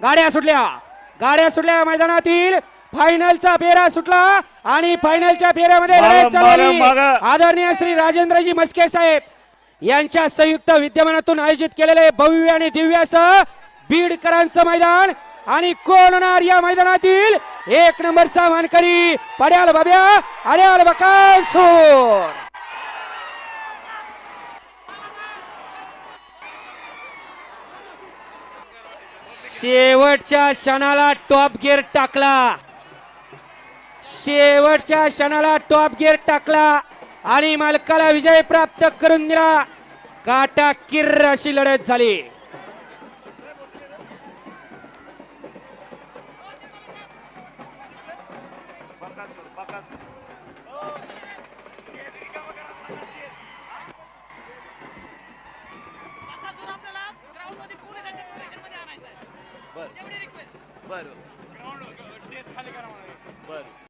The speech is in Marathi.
गाड्या सुटल्या गाड्या सुटल्या मैदानातील फायनलचा फेरा सुटला आणि फायनलच्या फेऱ्यामध्ये. मागं. आदरणीय श्री राजेंद्रजी मस्के साहेब यांच्या संयुक्त विद्यमानातून आयोजित केलेले भव्य आणि दिव्य असं बीडकरांचं मैदान आणि कोण होणार या मैदानातील एक नंबरचा मानकरी पड्याल बाब्या अड्याल बकासूर शेवटच्या क्षणाला टॉप गिअर टाकला. शेवटच्या क्षणाला टॉप गिअर टाकला आणि मालकाला विजय प्राप्त करून दिला. काटा किर्र अशी लढत झाली. बकासूर बर. बर. बर.